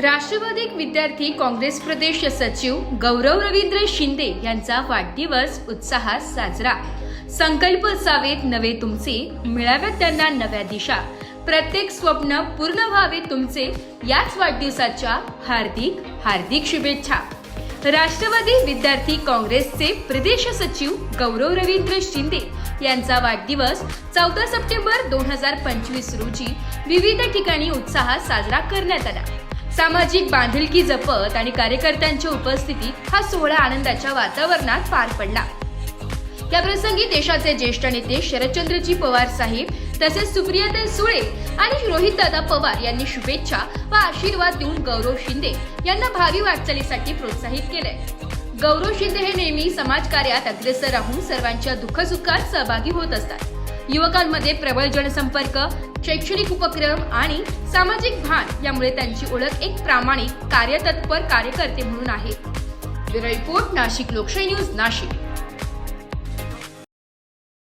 राष्ट्रवादी विद्यार्थी काँग्रेस प्रदेश सचिव गौरव रवींद्र शिंदे यांचा वाढदिवस उत्साहात साजरा. संकल्प असावेत नवे तुमचे मिळाव्यात त्यांना नव्या दिशा. प्रत्येक स्वप्न पूर्ण व्हावे तुमचे याच वाढदिवसाच्या हार्दिक हार्दिक शुभेच्छा. राष्ट्रवादी विद्यार्थी काँग्रेसचे प्रदेश सचिव गौरव रवींद्र शिंदे यांचा वाढदिवस चौदा सप्टेंबर दोन हजार पंचवीस रोजी विविध ठिकाणी उत्साहात साजरा करण्यात आला. सामाजिक बांधिलकी जपत आणि कार्यकर्त्यांच्या उपस्थितीत हा सोहळा आनंदाच्या वातावरणात पार पडला. या प्रसंगी देशाचे ज्येष्ठ नेते शरदचंद्रजी पवार साहेब तसेच सुप्रियाताई सुळे आणि रोहितदादा पवार यांनी शुभेच्छा व आशीर्वाद देऊन गौरव शिंदे यांना भावी वाटचालीसाठी प्रोत्साहित केलंय. गौरव शिंदे हे नेहमी समाजकार्यात अग्रेसर राहून सर्वांच्या दुःखसुखात सहभागी होत असतात. युवकांमध्ये प्रबळ जनसंपर्क शैक्षणिक उपक्रम आणि सामाजिक भान यामुळे त्यांची ओळख एक प्रामाणिक कार्यतत्पर कार्यकर्ते म्हणून आहे. रिपोर्ट नाशिक लोकशाही न्यूज नाशिक.